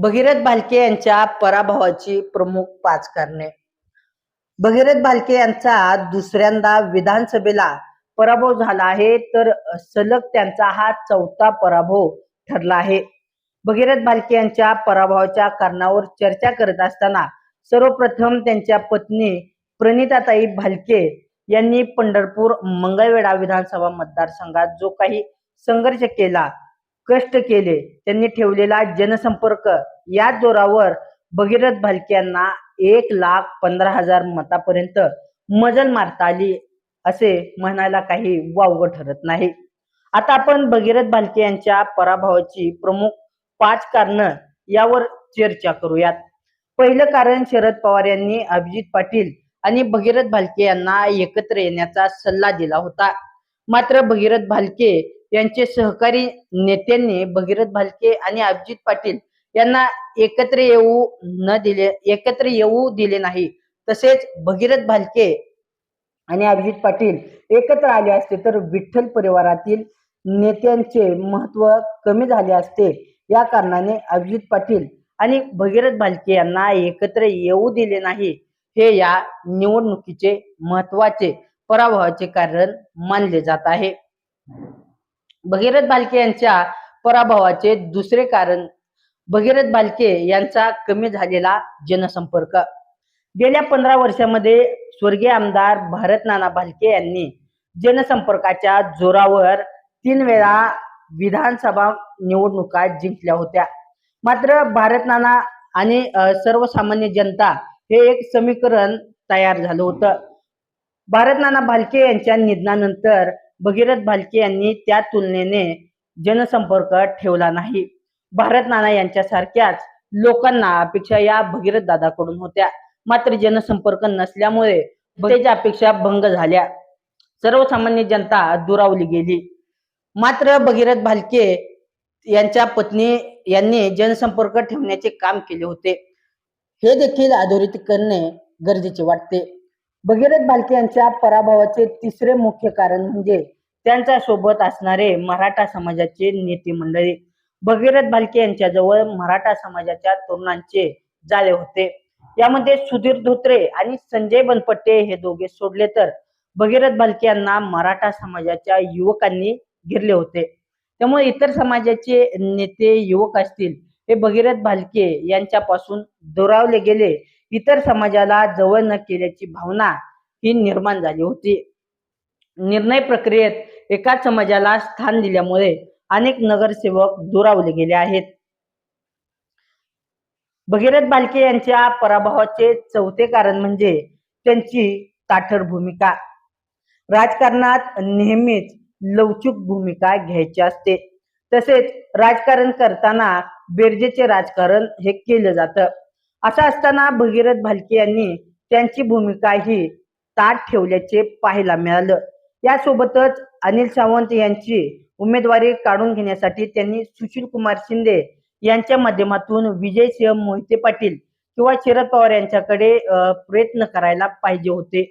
भगीरथ भालके यांच्या पराभवाची प्रमुख पाच कारणे भगीरथ भालके यांचा दुसऱ्यांदा विधानसभेला पराभव झाला आहे तर सलग त्यांचा हा चौथा पराभव ठरला आहे. भगीरथ भालके यांच्या पराभवाच्या कारणावर चर्चा करत असताना सर्वप्रथम त्यांच्या पत्नी प्रणिताताई भालके यांनी पंढरपूर मंगळवेढा विधानसभा मतदारसंघात जो काही संघर्ष केला कष्ट केले त्यांनी ठेवलेला जनसंपर्क या जोरावर भगीरथ भालके यांना एक लाख पंधरा हजार मतापर्यंत मजल मारता आली असे म्हणायला काही वावग ठरत नाही. आता आपण भगीरथ भालके यांच्या पराभवाची प्रमुख पाच कारण यावर चर्चा करूयात. पहिलं कारण शरद पवार यांनी अभिजित पाटील आणि भगीरथ भालके यांना एकत्र येण्याचा सल्ला दिला होता. मात्र भगीरथ भालके यांचे सहकारी नेत्यांनी भगीरथ भालके आणि अभिजित पाटील यांना एकत्र येऊ न दिले एकत्र येऊ दिले नाही. तसेच भगीरथ भालके आणि अभिजित पाटील एकत्र आले असते तर विठ्ठल परिवारातील नेत्यांचे महत्त्व कमी झाले असते. या कारणाने अभिजित पाटील आणि भगीरथ भालके यांना एकत्र येऊ दिले नाही. हे या निवडणुकीचे महत्त्वाचे पराभवाचे कारण मानले जात आहे. भगीरथ भालके यांच्या पराभवाचे दुसरे कारण भगीरथ भालके यांचा कमी झालेला जनसंपर्क. गेल्या पंधरा वर्षामध्ये स्वर्गीय आमदार भारत नाना भालके यांनी जनसंपर्काच्या जोरावर तीन वेळा विधानसभा निवडणुका जिंकल्या होत्या. मात्र भारत नाना आणि सर्वसामान्य जनता हे एक समीकरण तयार झालं होतं. भारत नाना भालके यांच्या निधनानंतर भगीरथ भालके यांनी त्या तुलनेने जनसंपर्क ठेवला नाही. भारत नाना यांच्यासारख्याच लोकांना अपेक्षा या भगीरथ दादाकडून होत्या. मात्र जनसंपर्क नसल्यामुळे त्याच्या अपेक्षा भंग झाल्या. सर्वसामान्य जनता दुरावली गेली. मात्र भगीरथ भालके यांच्या पत्नी यांनी जनसंपर्क ठेवण्याचे काम केले होते. हे देखील अधोरेखित करणे गरजेचे वाटते. भगीरथ भालके यांच्या पराभवाचे तिसरे मुख्य कारण म्हणजे त्यांच्यासोबत असणारे मराठा समाजाचे नेते मंडळी. भगीरथ भालके यांच्याजवळ मराठा समाजाच्या तरुणांचे जाळे होते. यामध्ये सुधीर धोत्रे आणि संजय बनपट्टे हे दोघे सोडले तर भगीरथ भालके यांना मराठा समाजाच्या युवकांनी घेरले होते. त्यामुळे इतर समाजाचे नेते युवक असतील हे भगीरथ भालके यांच्यापासून दुरावले गेले. इतर समाजाला जवळ न केल्याची भावना ही निर्माण झाली होती. निर्णय प्रक्रियेत एकाच समाजाला स्थान दिल्यामुळे अनेक नगरसेवक दुरावले गेले आहेत. भगीरथ बालके यांच्या पराभवाचे चौथे कारण म्हणजे त्यांची ताठर भूमिका. राजकारणात नेहमीच लवचिक भूमिका घ्यायची असते. तसेच राजकारण करताना बेरजेचे राजकारण हे केलं जातं. असं असताना भगीरथ भालके यांनी त्यांची भूमिका ही ताट ठेवल्याचे पाहायला मिळालं. यासोबतच अनिल सावंत यांची उमेदवारी काढून घेण्यासाठी त्यांनी सुशील कुमार शिंदे यांच्या माध्यमातून विजय सिंह मोहिते पाटील किंवा शरद पवार यांच्याकडे प्रयत्न करायला पाहिजे होते.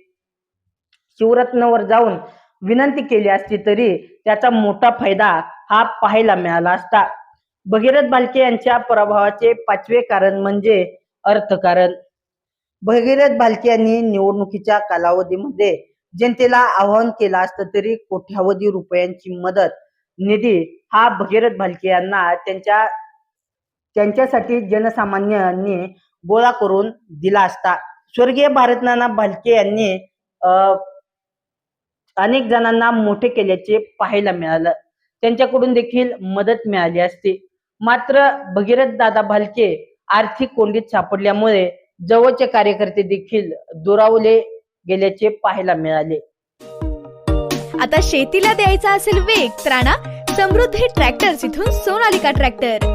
शिवरत्नवर जाऊन विनंती केली असती तरी त्याचा मोठा फायदा हा पाहायला मिळाला असता. भगीरथ भालके यांच्या पराभवाचे पाचवे कारण म्हणजे अर्थकारण भगीरथ भालके यांनी निवडणुकीच्या कालावधीमध्ये जनतेला आवाहन केलं असतं तरी कोट्यावधी रुपयांची मदत निधी हा भगीरथ भालके यांना त्यांच्या त्यांच्यासाठी जनसामान्यांनी गोळा करून दिला असता. स्वर्गीय भारतनाना भालके यांनी अं, अनेक जणांना मोठे केल्याचे पाहायला मिळालं. त्यांच्याकडून देखील मदत मिळाली असती. मात्र भगीरथ दादा भालके आर्थिक कोंडीत सापडल्यामुळे जवळचे कार्यकर्ते देखील दुरावले गेल्याचे पाहायला मिळाले. आता शेतीला द्यायचा असेल वेग त्राणा समृद्धी ट्रॅक्टर इथून सोनालिका ट्रॅक्टर.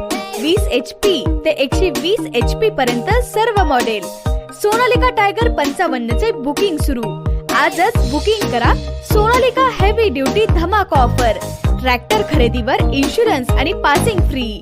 वीस एच पी ते एकशे वीस एच पी पर्यंत सर्व मॉडेल सोनालिका टायगर पंचावन्न चे बुकिंग सुरू. आजच बुकिंग करा सोनालिका हेवी ड्युटी धमाका ऑफर ट्रॅक्टर खरेदीवर इन्शुरन्स आणि पासिंग फ्री